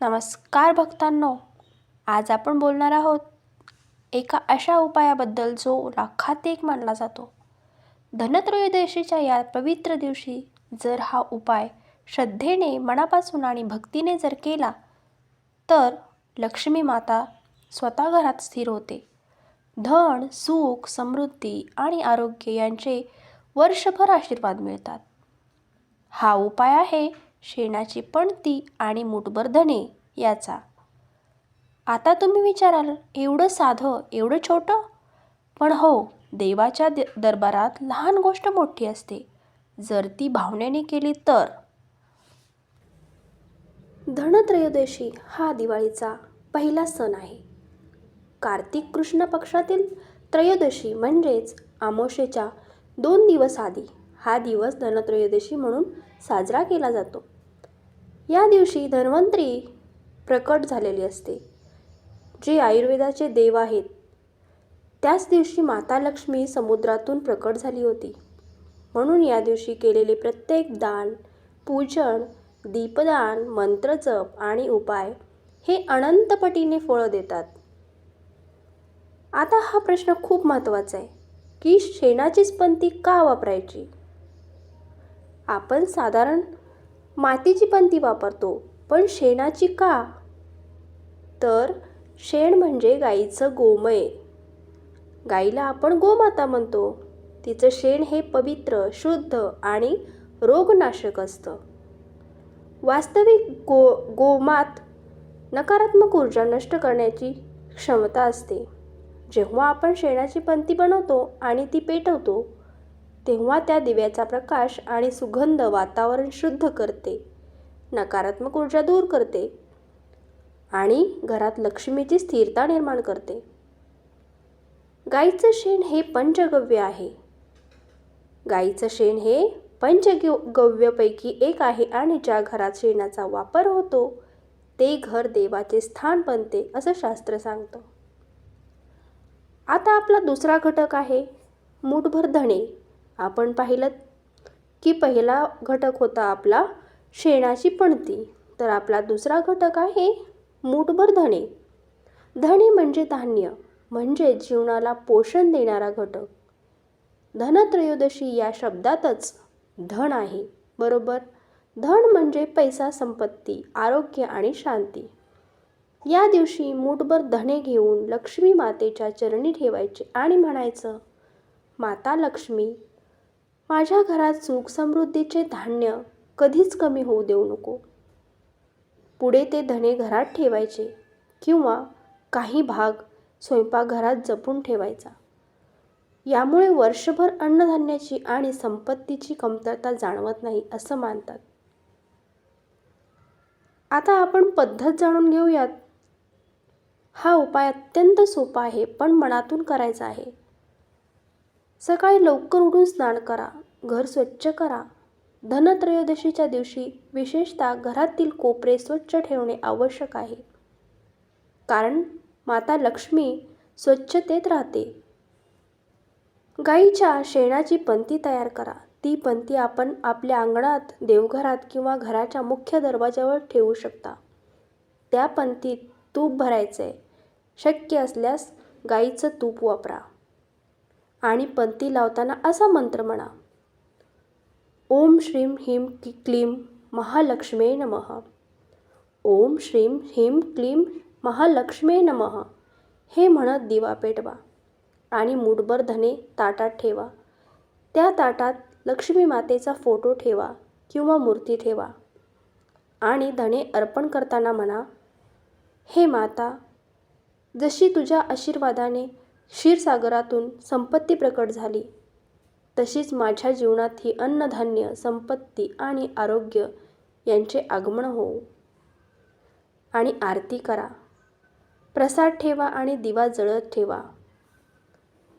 नमस्कार भक्तांनो आज आपण बोलणार आहोत एका अशा उपायाबद्दल जो लाखात एक मानला जातो. धनत्रयोदशीच्या या पवित्र दिवशी जर हा उपाय श्रद्धेने मनापासून आणि भक्तीने जर केला तर लक्ष्मी माता स्वतः घरात स्थिर होते. धन सुख समृद्धी आणि आरोग्य यांचे वर्षभर आशीर्वाद मिळतात. हा उपाय आहे शेणाची पणती आणि मुठभर धने याचा. आता तुम्ही विचाराल एवढं साधं एवढं छोटं? पण हो देवाच्या द दरबारात लहान गोष्ट मोठी असते. जर ती भावनेने केली तर. धनत्रयोदशी हा दिवाळीचा पहिला सण आहे. कार्तिक कृष्ण पक्षातील त्रयोदशी म्हणजेच आमोशेच्या दोन दिवस आधी हा दिवस धनत्रयोदशी म्हणून साजरा केला जातो. या दिवशी धन्वंतरी प्रकट झालेली असते. जे आयुर्वेदाचे देव आहेत त्याच दिवशी माता लक्ष्मी समुद्रातून प्रकट झाली होती. म्हणून या दिवशी केलेले प्रत्येक दान पूजन दीपदान मंत्रजप आणि उपाय हे अनंतपटीने फळं देतात. आता हा प्रश्न खूप महत्त्वाचा आहे की शेणाचीच पंती का वापरायची? आपण साधारण मातीची पंती वापरतो. पण शेणाची का? तर शेण म्हणजे गाईचं गोमय. गाईला आपण गोमाता म्हणतो. तिचं शेण हे पवित्र शुद्ध आणि रोगनाशक असतं. वास्तविक गो गोमात नकारात्मक ऊर्जा नष्ट करण्याची क्षमता असते. जेव्हा आपण शेणाची पंती बनवतो आणि ती पेटवतो तेव्हा त्या दिव्याचा प्रकाश आणि सुगंध वातावरण शुद्ध करते नकारात्मक ऊर्जा दूर करते आणि घरात लक्ष्मीची स्थिरता निर्माण करते. गाईचं शेण हे पंचगव्य आहे. गाईचं शेण हे पंचगव्यपैकी एक आहे आणि ज्या घरात शेणाचा वापर होतो ते घर देवाचे स्थान बनते असं शास्त्र सांगतं. आता आपला दुसरा घटक आहे मूठभर धणे. आपण पाहिलं की पहिला घटक होता आपला शेणाची पणती. तर आपला दुसरा घटक आहे मूठभर धणे. धणे म्हणजे धान्य म्हणजे जीवनाला पोषण देणारा घटक. धनत्रयोदशी या शब्दातच धन आहे बरोबर? धन म्हणजे पैसा संपत्ती आरोग्य आणि शांती. या दिवशी मूठभर धणे घेऊन लक्ष्मी मातेच्या चरणी ठेवायचे आणि म्हणायचं माता लक्ष्मी माझ्या घरात सुख समृद्धीचे धान्य कधीच कमी होऊ देऊ नको. पुढे ते धणे घरात ठेवायचे किंवा काही भाग स्वयंपाकघरात जपून ठेवायचा. यामुळे वर्षभर अन्नधान्याची आणि संपत्तीची कमतरता जाणवत नाही असं मानतात. आता आपण पद्धत जाणून घेऊयात. हा उपाय अत्यंत सोपा आहे पण मनातून करायचा आहे. सकाळी लवकर उठून स्नान करा घर स्वच्छ करा. धनत्रयोदशीच्या दिवशी विशेषतः घरातील कोपरे स्वच्छ ठेवणे आवश्यक आहे. कारण माता लक्ष्मी स्वच्छतेत राहते. गाईच्या शेणाची पंती तयार करा. ती पंती आपण आपल्या अंगणात देवघरात किंवा घराच्या मुख्य दरवाजावर ठेवू शकता. त्या पंतीत तूप भरायचं आहे शक्य असल्यास गाईचं तूप वापरा. आणि पंती लावताना असा मंत्र म्हणा. ओम श्रीम ह्रीम की क्लीम महालक्ष्मे नमः. ओम श्रीम ह्रीम क्लीम महालक्ष्मे नमः. हे म्हणत दिवा पेटवा आणि मुठभर धने ताटात ठेवा. त्या ताटात लक्ष्मी मातेचा फोटो ठेवा किंवा मूर्ती ठेवा. आणि धणे अर्पण करताना म्हणा हे माता जशी तुझ्या आशीर्वादाने क्षीरसागरातून संपत्ती प्रकट झाली. तशीच माझ्या जीवनात ही अन्नधान्य संपत्ती आणि आरोग्य यांचे आगमन होऊ. आणि आरती करा. प्रसाद ठेवा आणि दिवा जळत ठेवा.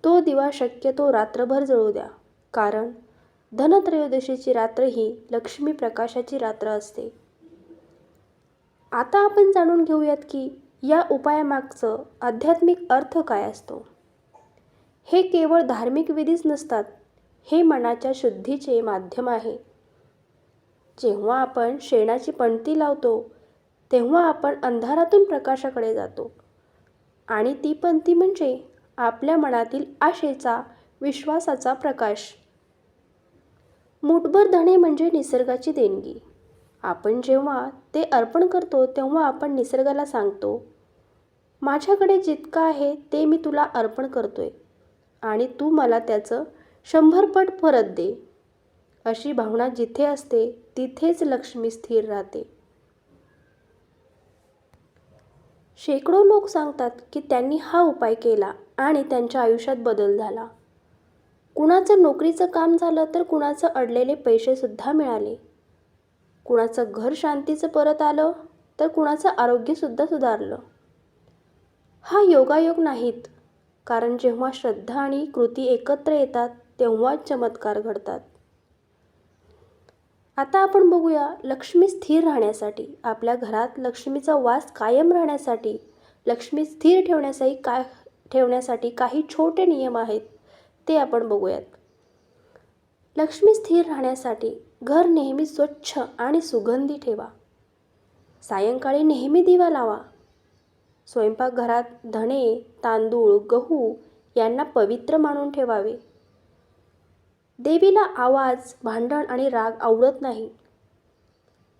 तो दिवा शक्यतो रात्रभर जळू द्या. कारण धनत्रयोदशीची रात्र ही लक्ष्मी प्रकाशाची रात्र असते. आता आपण जाणून घेऊयात की या उपायामागचं आध्यात्मिक अर्थ काय असतो? हे केवळ धार्मिक विधीच नसतात हे मनाच्या शुद्धीचे माध्यम आहे. जेव्हा आपण शेणाची पणती लावतो तेव्हा आपण अंधारातून प्रकाशाकडे जातो. आणि ती पंथी म्हणजे आपल्या मनातील आशेचा विश्वासाचा प्रकाश. मुठभर धणे म्हणजे निसर्गाची देणगी. आपण जेव्हा ते अर्पण करतो तेव्हा आपण निसर्गाला सांगतो माझ्याकडे जितकं आहे ते मी तुला अर्पण करतोय. आणि तू मला त्याचं शंभरपट परत दे. अशी भावना जिथे असते तिथेच लक्ष्मी स्थिर राहते. शेकडो लोक सांगतात की त्यांनी हा उपाय केला आणि त्यांच्या आयुष्यात बदल झाला. कुणाचं नोकरीचं काम झालं तर कुणाचं अडलेले पैसेसुद्धा मिळाले. कुणाचं घर शांतीचं परत आलं तर कुणाचं आरोग्यसुद्धा सुधारलं. हा योगायोग नाहीत. कारण जेव्हा श्रद्धा आणि कृती एकत्र येतात तेव्हाच चमत्कार घडतात. आता आपण बघूया लक्ष्मी स्थिर राहण्यासाठी आपल्या घरात लक्ष्मीचा वास कायम राहण्यासाठी लक्ष्मी स्थिर ठेवण्यासाठी काय ठेवण्यासाठी काही छोटे नियम आहेत ते आपण बघूयात. लक्ष्मी स्थिर राहण्यासाठी घर नेहमी स्वच्छ आणि सुगंधी ठेवा. सायंकाळी नेहमी दिवा लावा. स्वयंपाकघरात धणे तांदूळ गहू यांना पवित्र मानून ठेवावे. देवीला आवाज भांडण आणि राग आवडत नाही.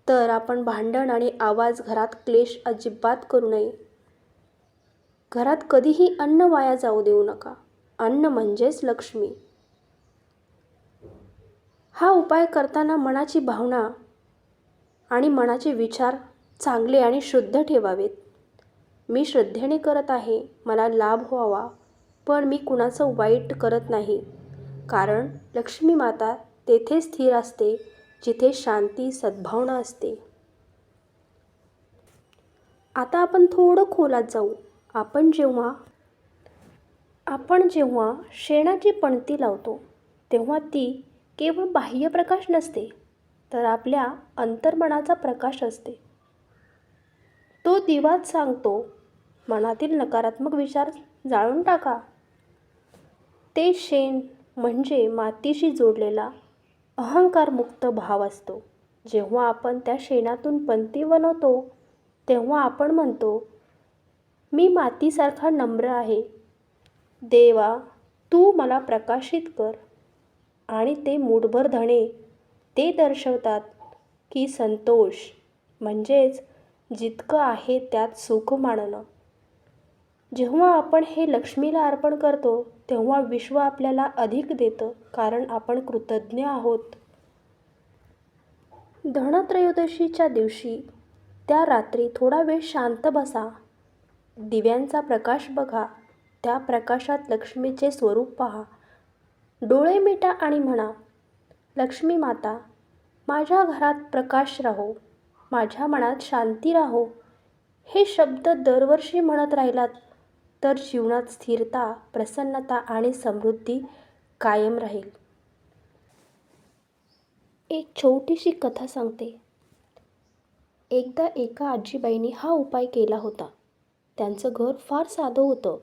तर आपण भांडण आणि आवाज घरात क्लेश अजिबात करू नये. घरात कधीही अन्न वाया जाऊ देऊ नका. अन्न म्हणजेच लक्ष्मी. हा उपाय करताना मनाची भावना आणि मनाचे विचार चांगले आणि शुद्ध ठेवावेत. मी श्रद्धेने करत आहे मला लाभ व्हावा पण मी कुणाचं वाईट करत नाही. कारण लक्ष्मी माता तेथे स्थिर असते जिथे शांती सद्भावना असते. आता आपण थोडं खोलात जाऊ. आपण जेव्हा आपण जेव्हा शेणाची पणती लावतो तेव्हा ती केवळ बाह्य प्रकाश नसते तर आपल्या अंतर्मनाचा प्रकाश असते. तो दिवाच सांगतो मनातील नकारात्मक विचार जाळून टाका. ते शेण म्हणजे मातीशी जोडलेला अहंकारमुक्त भाव असतो. जेव्हा आपण त्या शेणातून पंती बनवतो तेव्हा आपण म्हणतो मी मातीसारखा नम्र आहे. देवा तू मला प्रकाशित कर. आणि ते मूठभर धणे ते दर्शवतात की संतोष म्हणजेच जितकं आहे त्यात सुख मानणं. जेव्हा आपण हे लक्ष्मीला अर्पण करतो तेव्हा विश्व आपल्याला अधिक देतं कारण आपण कृतज्ञ आहोत. धनत्रयोदशीच्या दिवशी त्या रात्री थोडा वेळ शांत बसा. दिव्यांचा प्रकाश बघा. त्या प्रकाशात लक्ष्मीचे स्वरूप पहा. डोळे मिटा आणि म्हणा लक्ष्मी माता माझ्या घरात प्रकाश राहो. माझ्या मनात शांती राहो. हे शब्द दरवर्षी म्हणत राहिलात. तर जीवनात स्थिरता प्रसन्नता आणि समृद्धी कायम राहील. एक छोटीशी कथा सांगते. एकदा एका आजीबाईंनी हा उपाय केला होता. त्यांचं घर फार साधं होतं.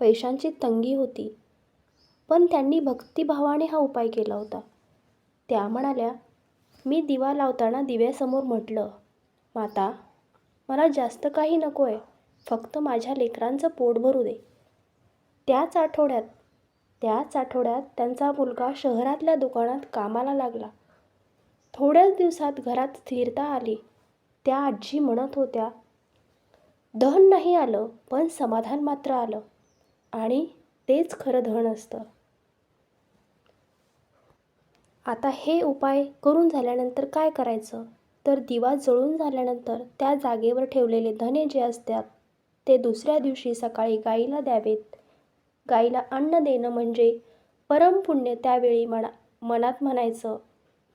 पैशांची तंगी होती. पण त्यांनी भक्तिभावाने हा उपाय केला होता. त्या म्हणाल्या मी दिवा लावताना दिव्यासमोर म्हटलं माता मला जास्त काही नको आहे फक्त माझ्या लेकरांचं पोट भरू दे. त्याच आठवड्यात त्याच आठवड्यात त्यांचा मुलगा शहरातल्या दुकानात कामाला लागला. थोड्याच दिवसात घरात स्थिरता आली. त्या आजी म्हणत होत्या धन नाही आलं पण समाधान मात्र आलं. आणि तेच खरं धन असतं. आता हे उपाय करून झाल्यानंतर काय करायचं? तर दिवा जळून झाल्यानंतर त्या जागेवर ठेवलेले धने जे असतात ते दुसऱ्या दिवशी सकाळी गाईला द्यावेत. गाईला अन्न देणं म्हणजे परमपुण्य त्यावेळी मना मनात म्हणायचं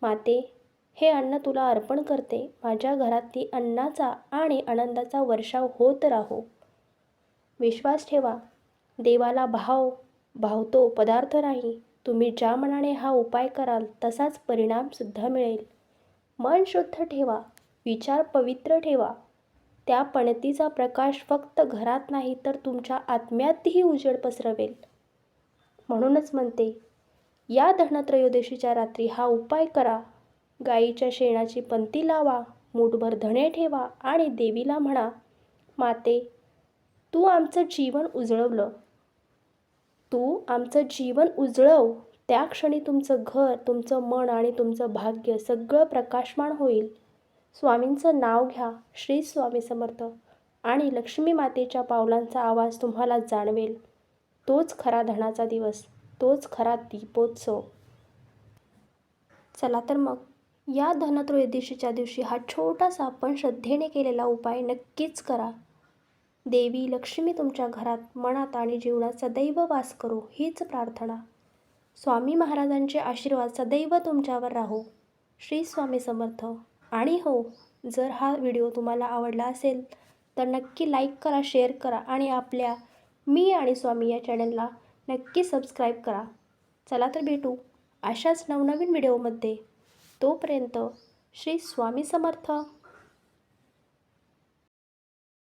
माते हे अन्न तुला अर्पण करते. माझ्या घरात ती अन्नाचा आणि आनंदाचा वर्षाव होत राहो. विश्वास ठेवा. देवाला भाव भावतो पदार्थ नाही. तुम्ही ज्या मनाने हा उपाय कराल तसाच परिणामसुद्धा मिळेल. मन शुद्ध ठेवा. विचार पवित्र ठेवा. त्या पणतीचा प्रकाश फक्त घरात नाही तर तुमच्या आत्म्यातही उजेड पसरवेल. म्हणूनच म्हणते या धनत्रयोदशीच्या रात्री हा उपाय करा. गाईच्या शेणाची पंती लावा मूठभर धणे ठेवा आणि देवीला म्हणा माते तू आमचं जीवन उजळवलं. तू आमचं जीवन उजळव. त्या क्षणी तुमचं घर तुमचं मन आणि तुमचं भाग्य सगळं प्रकाशमान होईल. स्वामींचं नाव घ्या श्री स्वामी समर्थ. आणि लक्ष्मी मातेच्या पावलांचा आवाज तुम्हाला जाणवेल. तोच खरा धनाचा दिवस तोच खरा दीपोत्सव. चला तर मग या धनत्रयोदशीच्या दिवशी हा छोटासा आपण श्रद्धेने केलेला उपाय नक्कीच करा. देवी लक्ष्मी तुमच्या घरात मनात आणि जीवनात सदैव वास करो हीच प्रार्थना. स्वामी महाराजांचे आशीर्वाद सदैव तुमच्यावर राहो. श्री स्वामी समर्थ. आणि हो जर हा व्हिडिओ तुम्हाला आवडला असेल तर नक्की लाईक करा शेअर करा आणि आपल्या मी आणि स्वामी या चॅनलला नक्की सबस्क्राईब करा. चला तर भेटू अशाच नवनवीन व्हिडिओमध्ये तोपर्यंत श्री स्वामी समर्थ.